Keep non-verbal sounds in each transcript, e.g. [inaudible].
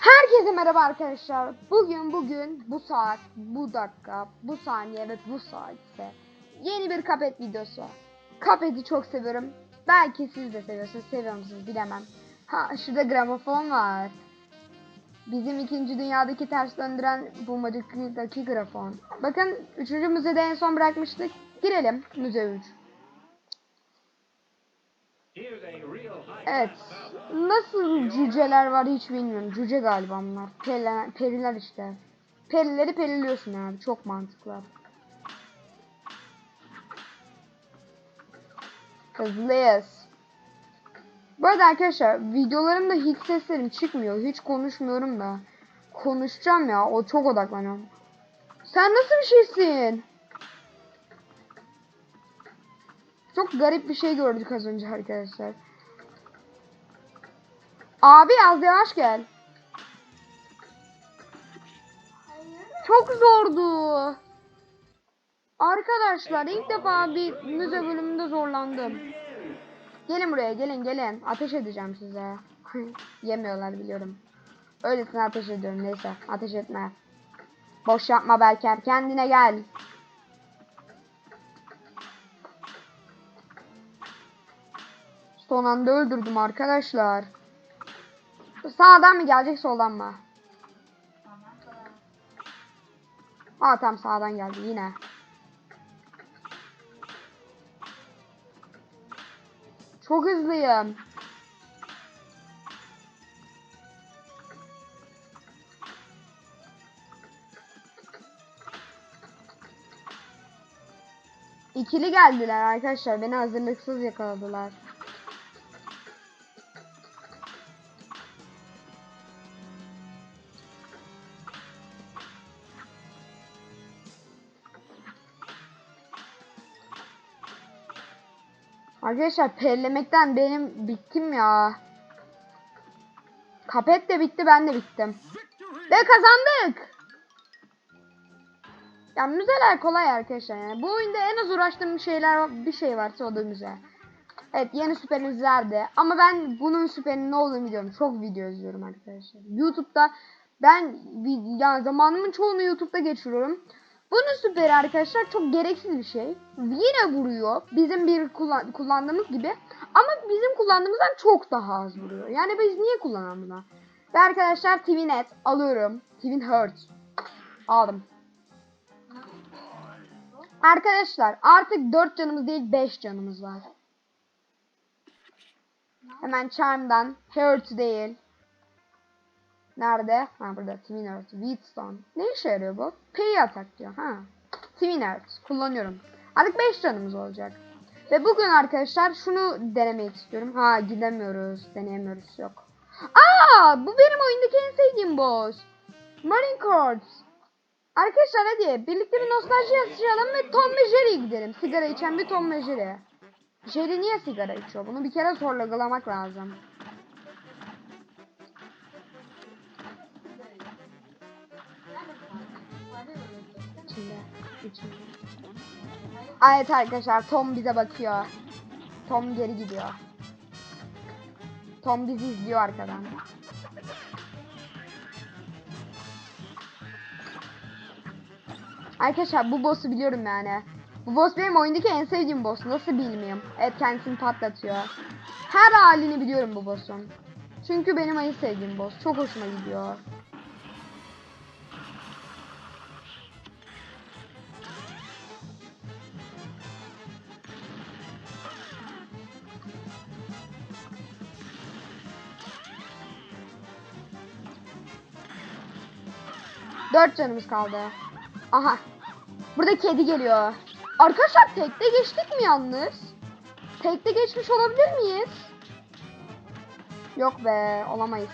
Herkese merhaba arkadaşlar. Bugün bugün bu saat, bu dakika, bu saniye ve bu saatte yeni bir Cuphead videosu. Cuphead'i çok seviyorum. Belki siz de seviyorsunuz, seviyor musunuz bilemem. Ha şurada gramofon var. Bizim ikinci dünyadaki ters döndüren bulmacadaki grafon. Bakın 3. müzede en son bırakmıştık. Girelim müze 3. Evet. Nasıl cüceler var hiç bilmiyorum. Cüce galiba bunlar. Periler, periler işte. Perileri periliyorsun abi. Çok mantıklı. Hızlıyız. Bu arada arkadaşlar videolarımda hiç seslerim çıkmıyor. Hiç konuşmuyorum da. Konuşacağım ya. O çok odaklanıyorum. Sen nasıl bir şeysin? Çok garip bir şey gördük az önce arkadaşlar. Abi az yavaş gel. Çok zordu. Arkadaşlar ilk defa bir müze bölümünde zorlandım. Gelin buraya gelin gelin. Ateş edeceğim size. [laughs] Yemiyorlar biliyorum. Öylesine ateş ediyorum neyse. Ateş etme. Boş yapma Berker. Kendine gel. Son anda öldürdüm arkadaşlar. Sağdan mı gelecek soldan mı? Aa tam sağdan geldi yine. Çok hızlıyım. İkili geldiler arkadaşlar. Beni hazırlıksız yakaladılar. Arkadaşlar perilemekten benim bittim ya. Kapet de bitti ben de bittim. Ve kazandık. Ya müzeler kolay arkadaşlar yani. Bu oyunda en az uğraştığım şeyler bir şey varsa o da müze. Evet yeni süperimiz verdi. Ama ben bunun süperinin ne olduğunu biliyorum. Çok video izliyorum arkadaşlar. YouTube'da ben yani zamanımın çoğunu YouTube'da geçiriyorum. Bunun süperi arkadaşlar çok gereksiz bir şey. Yine vuruyor. Bizim bir kullan- kullandığımız gibi. Ama bizim kullandığımızdan çok daha az vuruyor. Yani biz niye kullanalım buna? Ve arkadaşlar Twinet alıyorum. Twin Hurt. Aldım. Arkadaşlar artık 4 canımız değil 5 canımız var. Hemen Charm'dan Hurt değil. Nerede? Ha burada Twin Earth, Wheatstone. Ne işe yarıyor bu? Pay atak diyor. Ha. Twin kullanıyorum. Artık 5 canımız olacak. Ve bugün arkadaşlar şunu denemek istiyorum. Ha gidemiyoruz, deneyemiyoruz yok. Aa bu benim oyundaki en sevdiğim boss. Marine Corps. Arkadaşlar hadi birlikte bir nostalji yaşayalım ve Tom ve Jerry'ye gidelim. Sigara içen bir Tom ve Jerry. Jerry niye sigara içiyor? Bunu bir kere sorgulamak lazım. İçinde. içinde. Evet arkadaşlar Tom bize bakıyor. Tom geri gidiyor. Tom bizi izliyor arkadan. Arkadaşlar bu boss'u biliyorum yani. Bu boss benim oyundaki en sevdiğim boss. Nasıl bilmiyorum. Evet kendisini patlatıyor. Her halini biliyorum bu boss'un. Çünkü benim en sevdiğim boss. Çok hoşuma gidiyor. Dört canımız kaldı. Aha. Burada kedi geliyor. Arkadaşlar tekte geçtik mi yalnız? Tekte geçmiş olabilir miyiz? Yok be olamayız.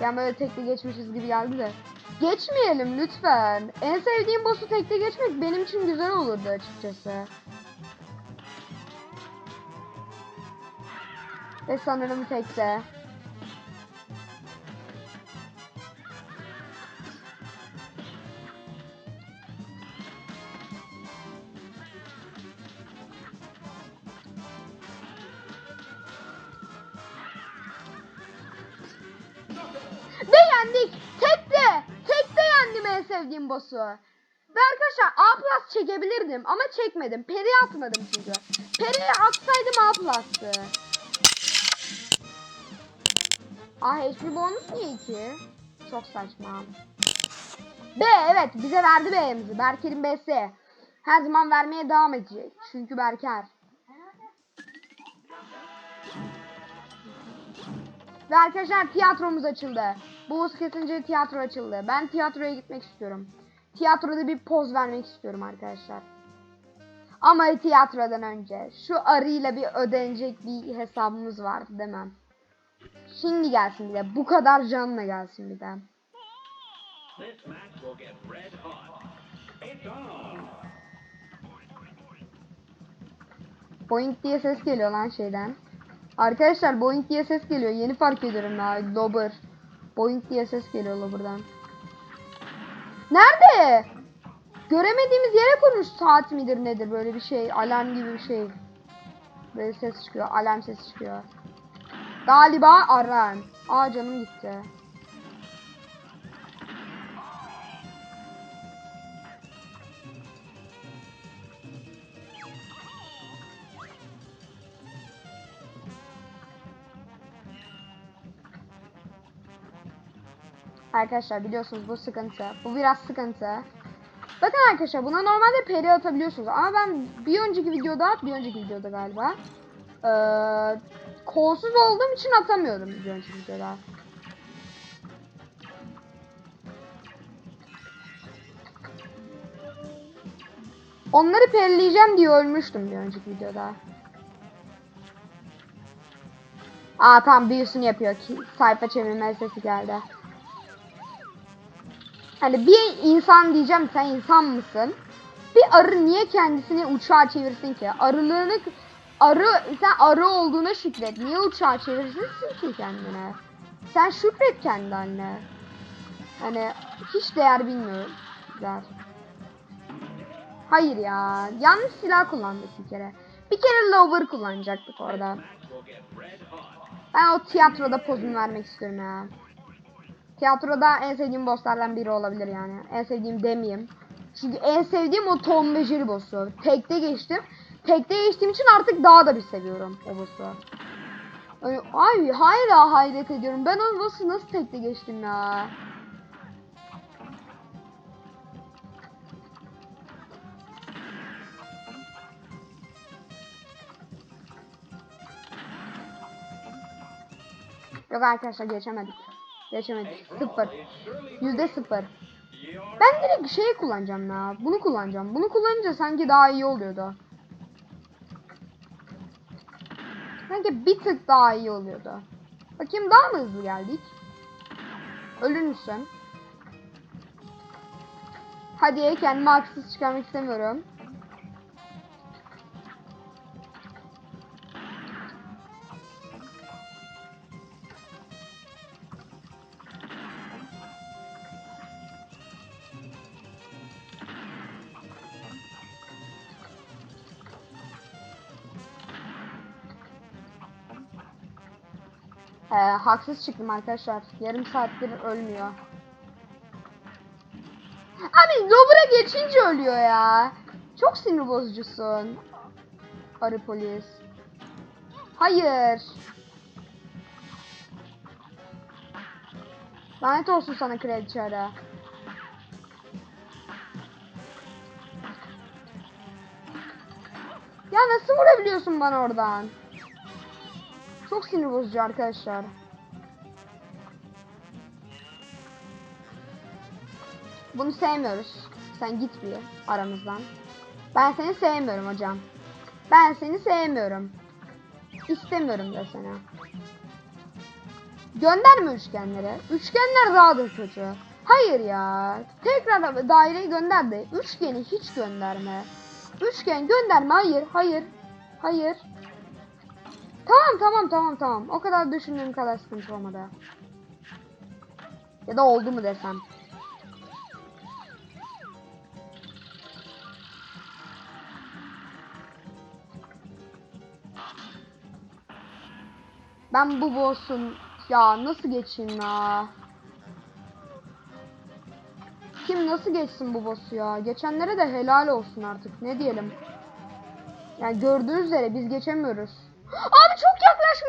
Ben böyle tekte geçmişiz gibi geldi de. Geçmeyelim lütfen. En sevdiğim boss'u tekte geçmek benim için güzel olurdu açıkçası. Ve sanırım tekte. Çekebilirdim ama çekmedim. Peri atmadım çünkü. Peri'yi atsaydım A plus'tı. Aa HP bonus niye 2? Çok saçma. B evet bize verdi B'mizi. Berker'in B'si. Her zaman vermeye devam edecek. Çünkü Berker. Ve arkadaşlar tiyatromuz açıldı. Hız kesince tiyatro açıldı. Ben tiyatroya gitmek istiyorum. Tiyatroda bir poz vermek istiyorum arkadaşlar. Ama tiyatrodan önce şu arıyla bir ödenecek bir hesabımız vardı demem. Şimdi gelsin bir de. Bu kadar canla gelsin bir de. Boing diye ses geliyor lan şeyden. Arkadaşlar Boing diye ses geliyor. Yeni fark ediyorum ya. Lober. Boing diye ses geliyor Lober'dan. Nerede? Göremediğimiz yere kurmuş saat midir nedir böyle bir şey. Alarm gibi bir şey. Böyle ses çıkıyor. Alarm sesi çıkıyor. Galiba alarm. Aa canım gitti. Arkadaşlar biliyorsunuz bu sıkıntı. Bu biraz sıkıntı. Bakın arkadaşlar buna normalde peri atabiliyorsunuz ama ben bir önceki videoda, bir önceki videoda galiba eee kolsuz olduğum için atamıyordum bir önceki videoda. Onları perileyeceğim diye ölmüştüm bir önceki videoda. Aa tam büyüsünü yapıyor ki sayfa çevirme sesi geldi. Hani bir insan diyeceğim sen insan mısın? Bir arı niye kendisini uçağa çevirsin ki? Arılığını arı sen arı olduğuna şükret. Niye uçağa çevirsin ki kendine? Sen şükret kendine. Hani hiç değer bilmiyorlar. Hayır ya. Yanlış silah kullandık bir kere. Bir kere lover kullanacaktık orada. Ben o tiyatroda pozumu vermek istiyorum ya. Tiyatroda en sevdiğim bosslardan biri olabilir yani. En sevdiğim demeyeyim. Çünkü en sevdiğim o Tom ve Jerry boss'u. Tekte geçtim. Tekte geçtiğim için artık daha da bir seviyorum o boss'u. Yani, ay hala hayret ediyorum. Ben o boss'u nasıl tekte geçtim ya. Yok arkadaşlar geçemedik. Geçemedik. Sıfır. Yüzde sıfır. Ben direkt şey kullanacağım ya. Bunu kullanacağım. Bunu kullanınca sanki daha iyi oluyordu. Sanki bir tık daha iyi oluyordu. Bakayım daha mı hızlı geldik? Ölür müsün? Hadi kendimi haksız çıkarmak istemiyorum. Ee, haksız çıktım arkadaşlar. Yarım saattir ölmüyor. Abi Lover'a geçince ölüyor ya. Çok sinir bozucusun. Arı polis. Hayır. Lanet olsun sana kraliçe arı. Ya nasıl vurabiliyorsun bana oradan? Çok sinir bozucu arkadaşlar. Bunu sevmiyoruz. Sen git bir aramızdan. Ben seni sevmiyorum hocam. Ben seni sevmiyorum. İstemiyorum da seni. Gönderme üçgenleri. Üçgenler daha da kötü. Hayır ya. Tekrar daireyi gönder de üçgeni hiç gönderme. Üçgen gönderme. Hayır, hayır. Hayır. Tamam tamam tamam tamam. O kadar düşündüğüm kadar sıkıntı olmadı. Ya da oldu mu desem. Ben bu boss'un ya nasıl geçeyim ya? Kim nasıl geçsin bu boss'u ya? Geçenlere de helal olsun artık. Ne diyelim? Yani gördüğünüz üzere biz geçemiyoruz.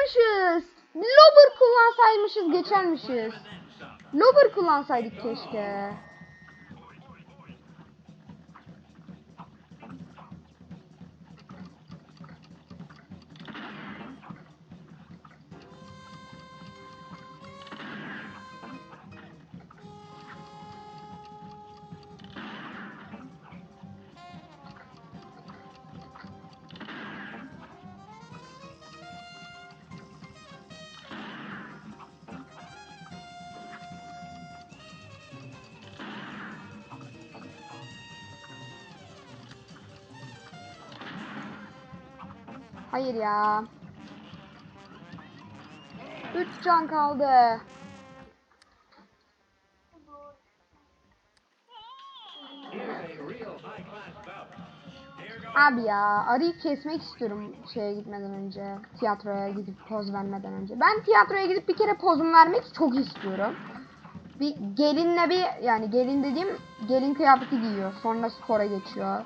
Yaklaşmışız. Lober kullansaymışız geçermişiz. Lober kullansaydık keşke. Hayır ya. 3 can kaldı. Abi ya arıyı kesmek istiyorum şeye gitmeden önce. Tiyatroya gidip poz vermeden önce. Ben tiyatroya gidip bir kere pozumu vermek çok istiyorum. Bir gelinle bir yani gelin dediğim gelin kıyafeti giyiyor. Sonra spora geçiyor.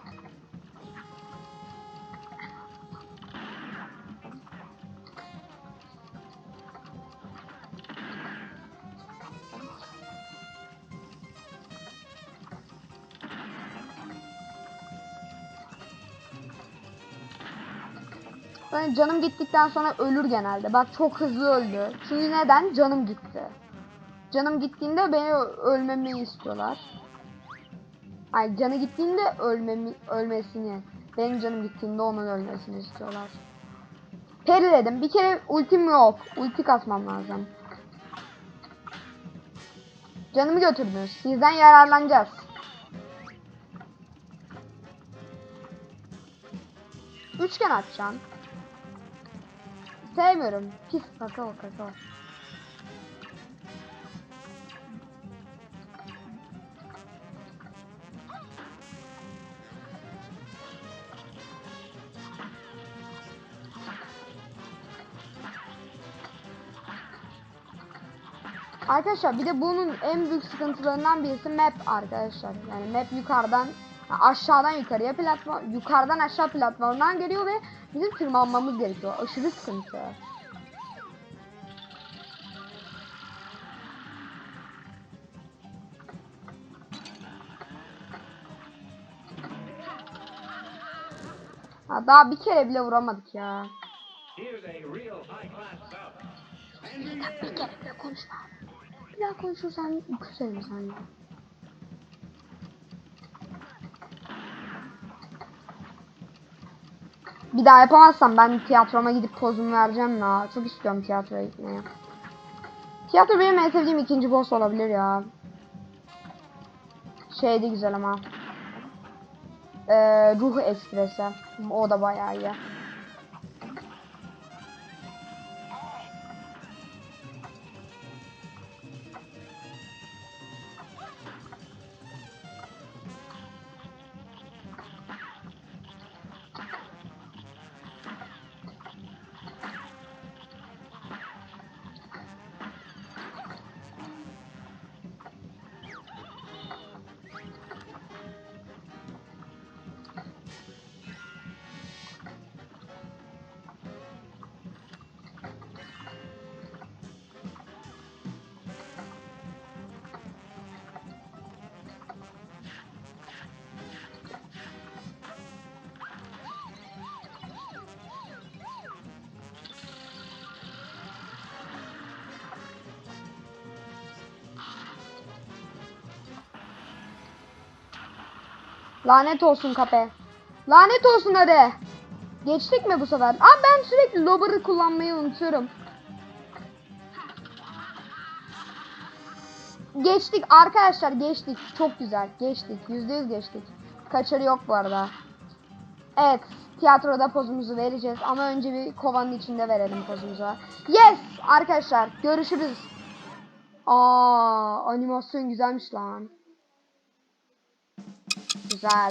Ben canım gittikten sonra ölür genelde. Bak çok hızlı öldü. Çünkü neden? Canım gitti. Canım gittiğinde beni ölmemi istiyorlar. Ay canı gittiğinde ölmemi ölmesini. Benim canım gittiğinde onun ölmesini istiyorlar. Peri dedim. Bir kere ultim yok. Ulti kasmam lazım. Canımı götürdünüz. Sizden yararlanacağız. Üçgen atacağım. Sevmiyorum. Pis kakao kakao. Arkadaşlar bir de bunun en büyük sıkıntılarından birisi map arkadaşlar. Yani map yukarıdan aşağıdan yukarıya platform yukarıdan aşağı platformdan geliyor ve bizim tırmanmamız gerekiyor. Aşırı sıkıntı. Ha, daha bir kere bile vuramadık ya. Bir kere bile konuşma. Bir daha konuşursan küserim sana. Bir daha yapamazsam ben tiyatroma gidip pozumu vereceğim ya. Çok istiyorum tiyatroya gitmeye. Tiyatro benim en sevdiğim ikinci boss olabilir ya. Şey de güzel ama. Ee, Ruh Ekspresi. O da bayağı iyi. Lanet olsun kape. Lanet olsun hadi. Geçtik mi bu sefer? Aa ben sürekli lobber'ı kullanmayı unutuyorum. Geçtik arkadaşlar geçtik. Çok güzel. Geçtik. Yüzde yüz geçtik. Kaçarı yok bu arada. Evet. Tiyatroda pozumuzu vereceğiz. Ama önce bir kovanın içinde verelim pozumuzu. Yes! Arkadaşlar görüşürüz. Aa animasyon güzelmiş lan. Güzel.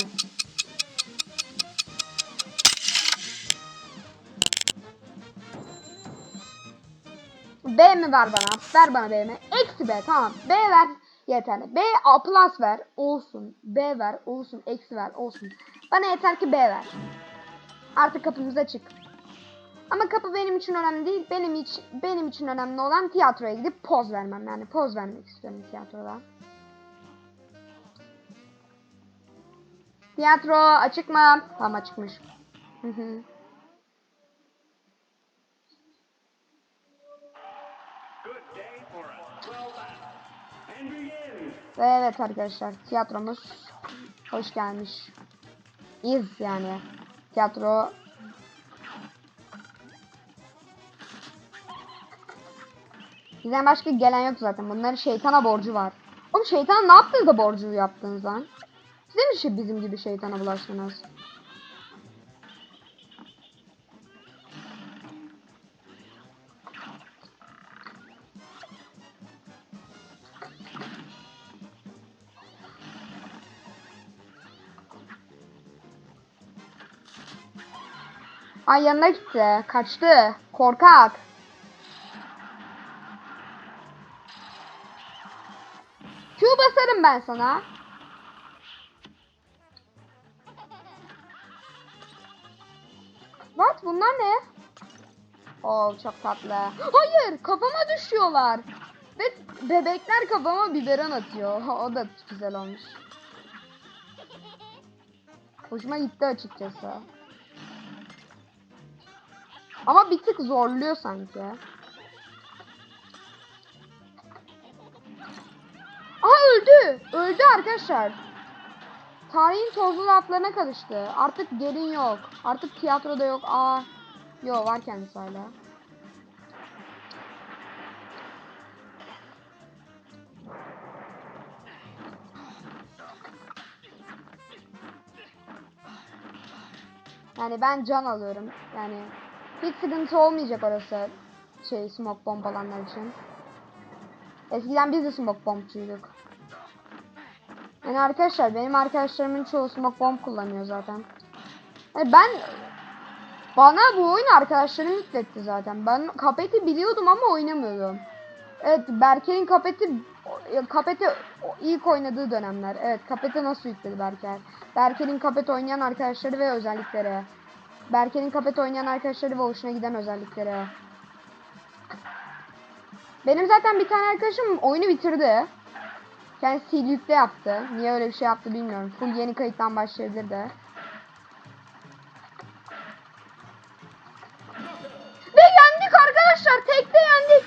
B mi ver bana? Ver bana B mi? Eksi B tamam. B ver. Yeterli. B A plus ver olsun. B ver olsun. Eksi ver olsun. Bana yeter ki B ver. Artık kapımız açık. Ama kapı benim için önemli değil. Benim için benim için önemli olan tiyatroya gidip poz vermem. Yani poz vermek istiyorum tiyatroda. Tiyatro açık mı? Tamam açıkmış. Hı hı. Good day for a 12 act. And begin. Ve evet arkadaşlar tiyatromuz hoş gelmiş. İz yani. Tiyatro Bizden başka gelen yok zaten. Bunların şeytana borcu var. Oğlum şeytan ne yaptınız da borcu yaptınız lan? Siz mi şey bizim gibi şeytana bulaştınız? Ay yanına gitti. Kaçtı. Korkak. Q basarım ben sana. Bunlar ne? Oo çok tatlı. Hayır kafama düşüyorlar. Ve bebekler kafama biberon atıyor. [laughs] O da güzel olmuş. Hoşuma gitti açıkçası. Ama bir tık zorluyor sanki. Aha öldü. Öldü arkadaşlar. Tarihin tozlu laflarına karıştı. Artık gelin yok. Artık tiyatroda yok. Aa. Yo var kendisi hala. Yani ben can alıyorum. Yani hiç sıkıntı olmayacak orası. Şey smoke bomb alanlar için. Eskiden biz de smoke bombçuyduk. Yani arkadaşlar benim arkadaşlarımın çoğu smoke bomb kullanıyor zaten. Yani ben bana bu oyun arkadaşlarım yükletti zaten. Ben Kapet'i biliyordum ama oynamıyordum. Evet Berker'in Kapet'i Kapet'i ilk oynadığı dönemler. Evet Kapet'i nasıl yükledi Berker? Berker'in Kapet oynayan arkadaşları ve özellikleri. Berker'in Kapet oynayan arkadaşları ve hoşuna giden özellikleri. Benim zaten bir tane arkadaşım oyunu bitirdi. Kendisi yükle yaptı. Niye öyle bir şey yaptı bilmiyorum. Full yeni kayıttan başlayabilirdi. Ve yendik arkadaşlar. Tekte yendik.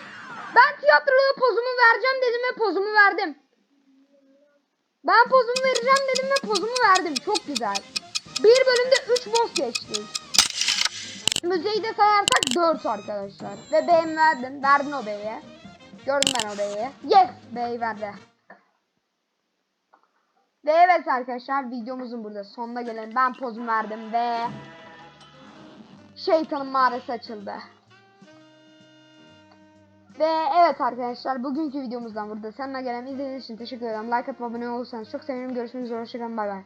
Ben tiyatroda pozumu vereceğim dedim ve pozumu verdim. Ben pozumu vereceğim dedim ve pozumu verdim. Çok güzel. Bir bölümde 3 boss geçtik. Müzeyi de sayarsak 4 arkadaşlar. Ve B'mi verdim. Verdin o B'ye. Gördüm ben o B'yi. Yes! B'yi verdi. Ve evet arkadaşlar videomuzun burada sonuna gelelim. Ben pozumu verdim ve şeytanın mağarası açıldı. Ve evet arkadaşlar bugünkü videomuzdan burada sonuna gelen izlediğiniz için teşekkür ederim. Like atıp abone olursanız çok sevinirim. Görüşmek üzere. Hoşçakalın. Bay bay.